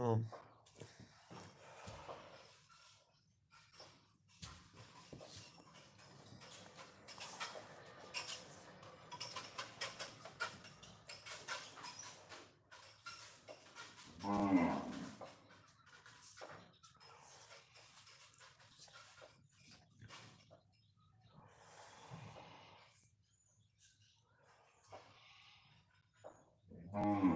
Um, Mm.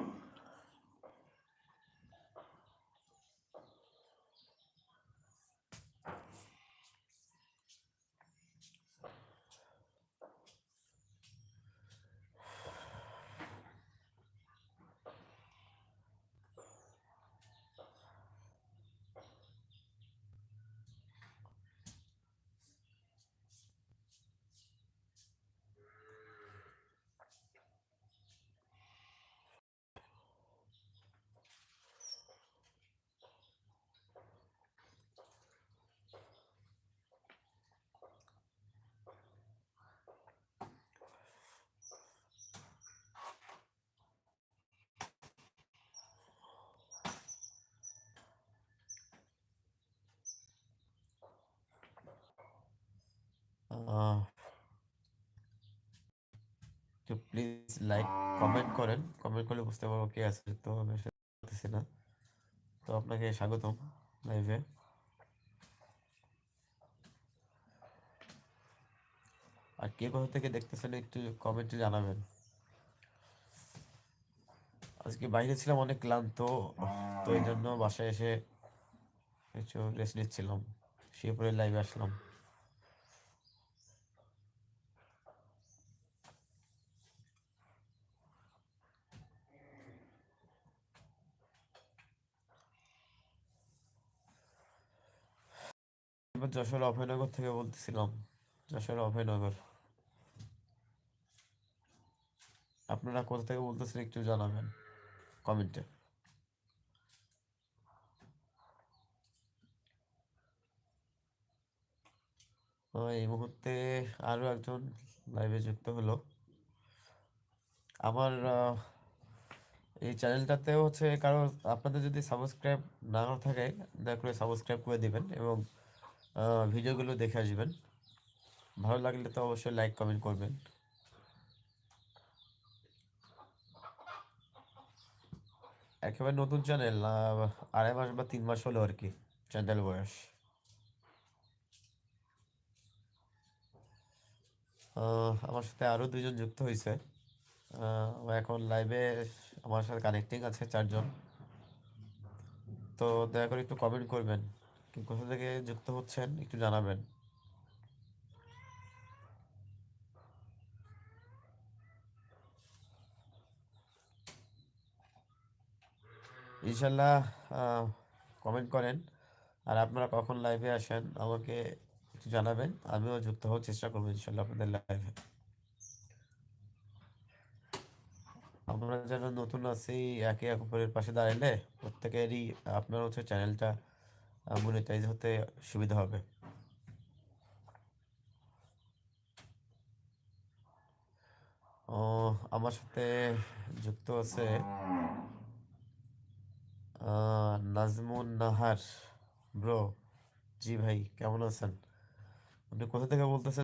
একটু please like comment করেন। Comment করলে বুঝতে পারব কে আছে, তো আমি পারতেছি না। তো আপনাকে স্বাগতম লাইভে আর কে কোথা থেকে দেখতেছেন একটু কমেন্টে জানাবেন। আজকে বাইরে ছিলাম, অনেক ক্লান্ত, তো এই জন্য বাসায় এসে একটু রেস্ট নিচ্ছিলাম। শুয়ে পরে লাইভে আসলাম। এবার যশোর অভয়নগর থেকে বলতেছিলাম। যশোর অভয়নগর। আপনারা কোথা থেকে বলতেছেন একটু জানাবেন কমেন্টে। এই মুহূর্তে আরও একজন লাইভে যুক্ত হলো। আমার এই চ্যানেলটাতে হচ্ছে কারও আপনাদের যদি সাবস্ক্রাইব না থাকে, দয়া করে সাবস্ক্রাইব করে দিবেন এবং ভিডিওগুলো দেখে আসবেন। ভালো লাগলে তো অবশ্যই লাইক কমেন্ট করবেন। একেবারে নতুন চ্যানেল আড়াই মাস বা তিন মাস হলো আর কি চ্যানেল বয়স। আমার সাথে আরও দুজন যুক্ত হয়েছে এখন লাইভে আমার সাথে কানেক্টিং আছে চারজন। তো দয়া করে একটু কমেন্ট করবেন। কোথা থেকে যুক্ত হচ্ছেন একটু জানাবেন। ইনশাল্লাহ কমেন্ট করেন আর আপনারা কখন লাইভে আসেন আমাকে একটু জানাবেন, আমিও যুক্ত হওয়ার চেষ্টা করব ইনশাল্লাহ আপনাদের লাইভে আমরা যারা নতুন আছি, একে অপরের পাশে দাঁড়ালে প্রত্যেকেরই, আপনার হচ্ছে চ্যানেলটা মনিটাইজ হতে সুবিধা হবে। ও, আমার সাথে যুক্ত আছে নাজমুন নাহার। ব্রো, জি ভাই, কেমন আছেন? আপনি কোথা থেকে বলতেছেন?